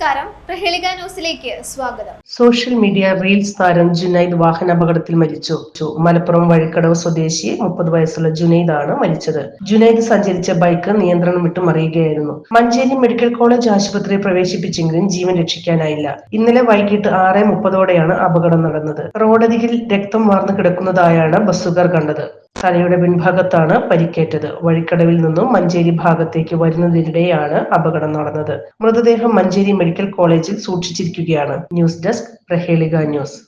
നമസ്കാരം. പ്രഹേളിക ന്യൂസിലേക്ക് സ്വാഗതം. സോഷ്യൽ മീഡിയ റീൽസ് താരം ജുനൈദ് വാഹനാപകടത്തിൽ മരിച്ചു. മലപ്പുറം വഴിക്കടവ് സ്വദേശി മുപ്പത് വയസ്സുള്ള ജുനൈദ് ആണ് മരിച്ചത്. ജുനൈദ് സഞ്ചരിച്ച ബൈക്ക് നിയന്ത്രണം വിട്ടു മറിയുകയായിരുന്നു മഞ്ചേരി മെഡിക്കൽ കോളേജ് ആശുപത്രിയിൽ പ്രവേശിപ്പിച്ചെങ്കിലും ജീവൻ രക്ഷിക്കാനായില്ല. ഇന്നലെ വൈകിട്ട് ആറ് മുപ്പതോടെയാണ് അപകടം നടന്നത്. റോഡരികിൽ രക്തം വാർന്നു കിടക്കുന്നതായാണ് ബസ്സുകാർ കണ്ടത്. തലയുടെ പിൻഭാഗത്താണ് പരിക്കേറ്റത്. വഴിക്കടവിൽ നിന്നും മഞ്ചേരി ഭാഗത്തേക്ക് വരുന്നതിനിടെയാണ് അപകടം നടന്നത്. മൃതദേഹം മഞ്ചേരി മെഡിക്കൽ കോളേജിൽ സൂക്ഷിച്ചിരിക്കുകയാണ്. News desk Prahelika news.